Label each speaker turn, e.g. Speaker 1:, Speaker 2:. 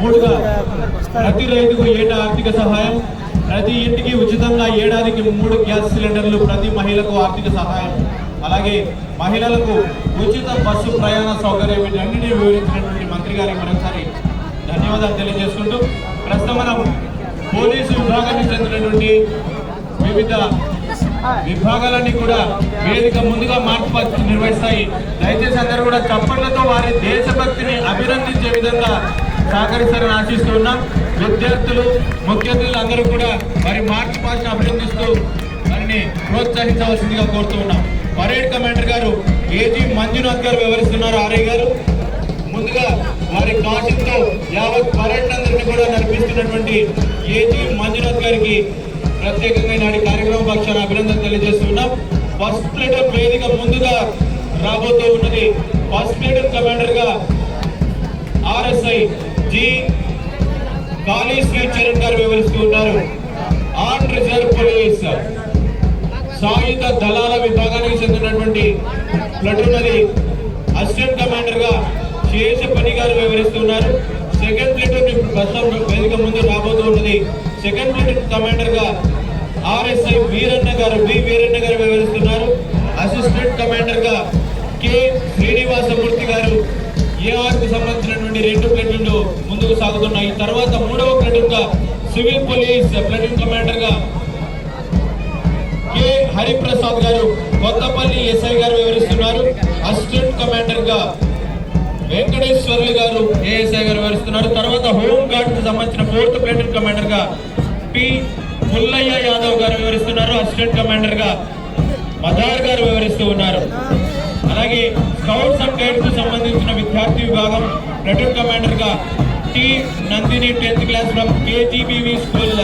Speaker 1: మూడుగా ప్రతి రైతుకు ఏటా ఆర్థిక సహాయం ప్రతి ఇంటికి ఉచితంగా ఏడాదికి మూడు గ్యాస్ సిలిండర్లు ప్రతి మహిళకు ఆర్థిక సహాయం. అలాగే మహిళలకు ఉచిత బస్సు ప్రయాణ సౌకర్యం వీటన్నిటిని వివరించినటువంటి మంత్రి గారికి మరొకసారి ధన్యవాదాలు తెలియజేసుకుంటూ ప్రస్తుతం మనం పోలీసు విభాగానికి చెందినటువంటి వివిధ విభాగాలన్నీ కూడా వేదిక ముందుగా మార్పు నిర్వహిస్తాయి. దయచేసి అందరూ కూడా చప్పట్లతో వారి దేశభక్తిని అభినందించే విధంగా సహకరిస్తారని ఆశిస్తూ ఉన్నాం. విద్యార్థులు ముఖ్యమంత్రులు అందరూ కూడా వారి మార్చి పాస్ని అభినందిస్తూ వారిని ప్రోత్సహించవలసిందిగా కోరుతూ ఉన్నాం. Parade commander garu A G Manjunath garu వివరిస్తున్నారు ఆర్ఐ గారు. ముందుగా వారి కాశంతో యావత్ పరేడ్ అందరినీ కూడా నడిపిస్తున్నటువంటి ఏజీ మంజునాథ్ గారికి ప్రత్యేకంగా నాటి కార్యక్రమ పక్షాన అభినందన తెలియజేస్తున్నాం ఫస్ట్ ప్లేటర్ వేదిక ముందుగా రాబోతూ ఉన్నది. ఫస్ట్ ప్లేటర్ కమాండర్గా ఆర్ఎస్ఐ జి కాళీ గారు వివరిస్తూ ఉన్నారు. ఆన్ రిజర్వ్ పోలీస్ సాయుధ దళాల విభాగానికి చెందినటువంటి ప్లటూన్ అది అసిస్టెంట్ కమాండర్గా శేషపని గారు వివరిస్తున్నారు. సెకండ్ ప్లటూన్ ఇప్పుడు ప్రస్తుతం వేదిక ముందు రాబోతూ ఉన్నది. సెకండ్ ప్లటూన్ కమాండర్గా ఆర్ఎస్ఐ వీరన్న గారు వి వీరన్న గారు వివరిస్తున్నారు. అసిస్టెంట్ కమాండర్గా కె శ్రీనివాసమూర్తి గారు ఏఆర్కు సంబంధించినటువంటి రెండు ప్లేటూన్లు ముందుకు సాగుతున్నాయి? తర్వాత మూడవ ప్లెటూన్గా సివిల్ పోలీస్ ప్లేటూన్ కమాండర్గా కె. హరిప్రసాద్ గారు కొత్తపల్లి ఎస్ఐ గారు వివరిస్తున్నారు. అసిస్టెంట్ కమాండర్గా వెంకటేశ్వర్లు గారు ఏఎస్ఐ గారు వివరిస్తున్నారు. తర్వాత హోమ్ గార్డ్ సంబంధించిన ఫోర్త్ ప్లేటూన్ కమాండర్గా పి. పుల్లయ్య యాదవ్ గారు వివరిస్తున్నారు. అసిస్టెంట్ కమాండర్గా మదార్ గారు వివరిస్తూ ఉన్నారు. అలాగే స్కౌట్స్ అండ్ గైడ్స్కు సంబంధించిన విద్యార్థి విభాగం platoon కమాండర్గా T Nandini tenth class from K G B V school